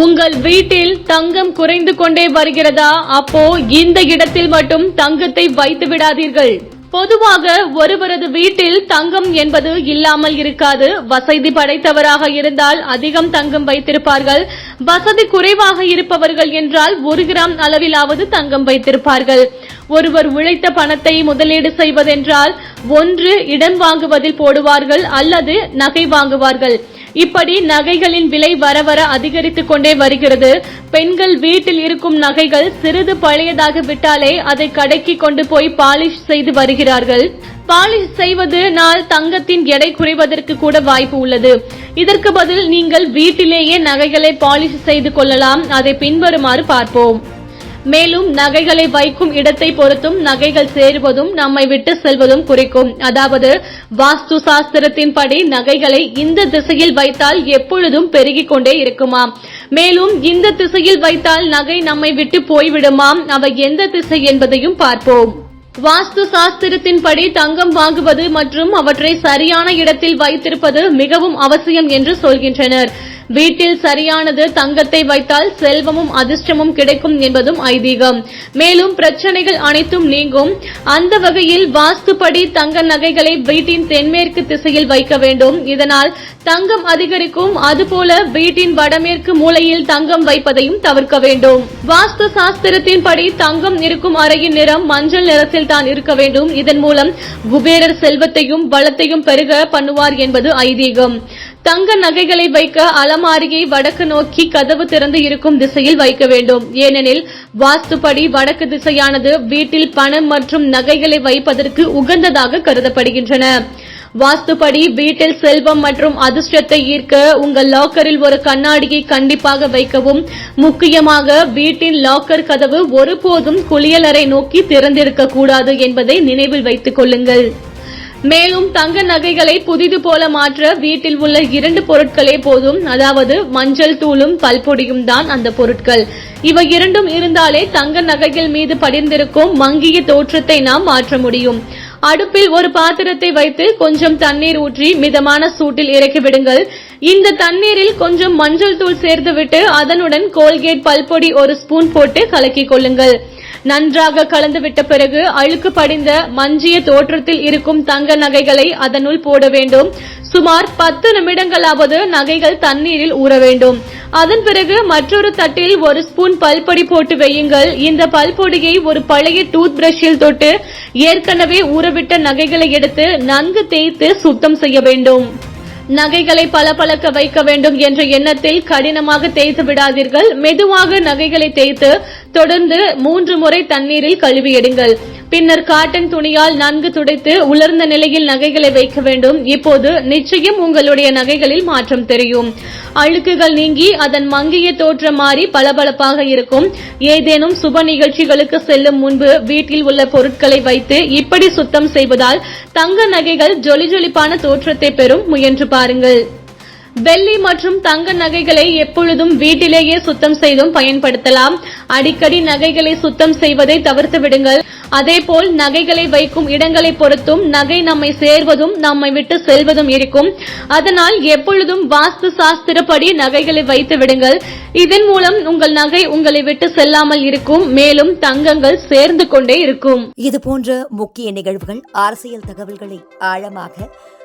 உங்கள் வீட்டில் தங்கம் குறைந்து கொண்டே வருகிறதா? அப்போ இந்த இடத்தில் மட்டும் தங்கத்தை வைத்து விடாதீர்கள். பொதுவாக ஒருவரது வீட்டில் தங்கம் என்பது இல்லாமல் இருக்காது. வசதி படைத்தவராக இருந்தால் அதிகம் தங்கம் வைத்திருப்பார்கள். வசதி குறைவாக இருப்பவர்கள் என்றால் ஒரு கிராம் அளவிலாவது தங்கம் வைத்திருப்பார்கள். ஒருவர் உழைத்த பணத்தை முதலீடு செய்வதென்றால் ஒன்று இடம் வாங்குவதில் போடுவார்கள் அல்லது நகை வாங்குவார்கள். இப்படி நகைகளின் விலை வர வர அதிகரித்துக் கொண்டே வருகிறது. பெண்கள் வீட்டில் இருக்கும் நகைகள் சிறிது பழையதாக விட்டாலே அதை கடைக்கு கொண்டு போய் பாலிஷ் செய்து வருகிறார்கள். பாலிஷ் செய்வதனால் தங்கத்தின் எடை குறைவதற்கு கூட வாய்ப்பு உள்ளது. இதற்கு பதில் நீங்கள் வீட்டிலேயே நகைகளை பாலிஷ் செய்து கொள்ளலாம். அதை பின்வருமாறு பார்ப்போம். மேலும் நகைகளை வைக்கும் இடத்தை பொறுத்தும் நகைகள் சேருவதும் நம்மை விட்டு செல்வதும் குறிக்கும். அதாவது வாஸ்து சாஸ்திரத்தின்படி நகைகளை இந்த திசையில் வைத்தால் எப்பொழுதும் பெருகிக் கொண்டே இருக்குமாம் மேலும் இந்த திசையில் வைத்தால் நகை நம்மை விட்டு போய்விடுமாம் அவை எந்த திசை என்பதையும் பார்ப்போம். வாஸ்து சாஸ்திரத்தின்படி தங்கம் வாங்குவது மற்றும் அவற்றை சரியான இடத்தில் வைத்திருப்பது மிகவும் அவசியம் என்று சொல்கின்றனர். வீட்டில் சரியானது தங்கத்தை வைத்தால் செல்வமும் அதிர்ஷ்டமும் கிடைக்கும் என்பதும் ஐதீகம். மேலும் பிரச்சனைகள் அனைத்தும் நீங்கும். அந்த வகையில் வாஸ்துப்படி தங்க நகைகளை வீட்டின் தென்மேற்கு திசையில் வைக்க வேண்டும். இதனால் தங்கம் அதிகரிக்கும். அதுபோல வீட்டின் வடமேற்கு மூலையில் தங்கம் வைப்பதையும் தவிர்க்க வேண்டும். வாஸ்து சாஸ்திரத்தின்படி தங்கம் இருக்கும் அறையின் நிறம் மஞ்சள் நிறத்தில் தான் இருக்க வேண்டும். இதன் மூலம் குபேரர் செல்வத்தையும் வளத்தையும் பெருக பண்ணுவார் என்பது ஐதீகம். தங்க நகைகளை வைக்க அலமாரியை வடக்கு நோக்கி கதவு திறந்து இருக்கும் திசையில் வைக்க வேண்டும். ஏனெனில் வாஸ்துப்படி வடக்கு திசையானது வீட்டில் பணம் மற்றும் நகைகளை வைப்பதற்கு உகந்ததாக கருதப்படுகின்றன. வாஸ்துப்படி வீட்டில் செல்வம் மற்றும் அதிர்ஷ்டத்தை ஈர்க்க உங்கள் லாக்கரில் ஒரு கண்ணாடியை கண்டிப்பாக வைக்கவும். முக்கியமாக வீட்டின் லாக்கர் கதவு ஒருபோதும் குளியலறை நோக்கி திறந்திருக்கக்கூடாது என்பதை நினைவில் வைத்துக் கொள்ளுங்கள். மேலும் தங்க நகைகளை புதிது போல மாற்ற வீட்டில் உள்ள இரண்டு பொருட்களே போதும். அதாவது மஞ்சள் தூளும் பல்பொடியும் தான் அந்த பொருட்கள். இவை இரண்டும் இருந்தாலே தங்க நகைகள் மீது படிந்திருக்கும் மங்கிய தோற்றத்தை நாம் மாற்ற முடியும். அடுப்பில் ஒரு பாத்திரத்தை வைத்து கொஞ்சம் தண்ணீர் ஊற்றி மிதமான சூட்டில் இறக்கிவிடுங்கள் இந்த தண்ணீரில் கொஞ்சம் மஞ்சள் தூள் சேர்த்துவிட்டு அதனுடன் கோல்கேட் பல்பொடி ஒரு ஸ்பூன் போட்டு கலக்கிக் கொள்ளுங்கள். நன்றாக கலந்துவிட்ட பிறகு அழுக்கு படிந்த மஞ்சிய தோற்றத்தில் இருக்கும் தங்க நகைகளை அதனுள் போட வேண்டும். சுமார் பத்து நிமிடங்களாவது நகைகள் தண்ணீரில் ஊற வேண்டும். அதன் பிறகு மற்றொரு தட்டில் ஒரு ஸ்பூன் பல்பொடி போட்டு வையுங்கள். இந்த பல்பொடியை ஒரு பழைய டூத் பிரஷில் தொட்டு ஏற்கனவே ஊறவிட்ட நகைகளை எடுத்து நன்கு தேய்த்து சுத்தம் செய்ய வேண்டும். நகைகளை பளபளக்க வைக்க வேண்டும் என்ற எண்ணத்தில் கடினமாக தேய்த்து விடாதீர்கள். மெதுவாக நகைகளை தேய்த்து தொடர்ந்து மூன்று முறை தண்ணீரில் கழுவி எடுங்கள். பின்னர் காட்டன் துணியால் நன்கு துடைத்து உலர்ந்த நிலையில் நகைகளை வைக்க வேண்டும். இப்போது நிச்சயம் உங்களுடைய நகைகளில் மாற்றம் தெரியும். அழுக்குகள் நீங்கி அதன் மங்கிய தோற்றம் மாறி பளபளப்பாக இருக்கும். ஏதேனும் சுப நிகழ்ச்சிகளுக்கு செல்லும் முன்பு வீட்டில் உள்ள பொருட்களை வைத்து இப்படி சுத்தம் செய்வதால் தங்க நகைகள் ஜொலி ஜொலிப்பான தோற்றத்தை பெறும். முயன்று பாருங்கள். வெள்ளி மற்றும் தங்க நகைகளை எப்பொழுதும் வீட்டிலேயே சுத்தம் செய்தும் பயன்படுத்தலாம். அடிக்கடி நகைகளை சுத்தம் செய்வதை தவிர்த்து விடுங்கள். அதேபோல் நகைகளை வைக்கும் இடங்களை பொறுத்தும் நகை நம்மை சேர்வதும் நம்மை விட்டு செல்வதும் இருக்கும். அதனால் எப்பொழுதும் வாஸ்து சாஸ்திரப்படி நகைகளை வைத்து விடுங்கள். இதன் மூலம் உங்கள் நகை உங்களை விட்டு செல்லாமல் இருக்கும். மேலும் தங்கங்கள் சேர்ந்து கொண்டே இருக்கும். இது போன்ற முக்கிய நிகழ்வுகள் அரசியல் தகவல்களை ஆழமாக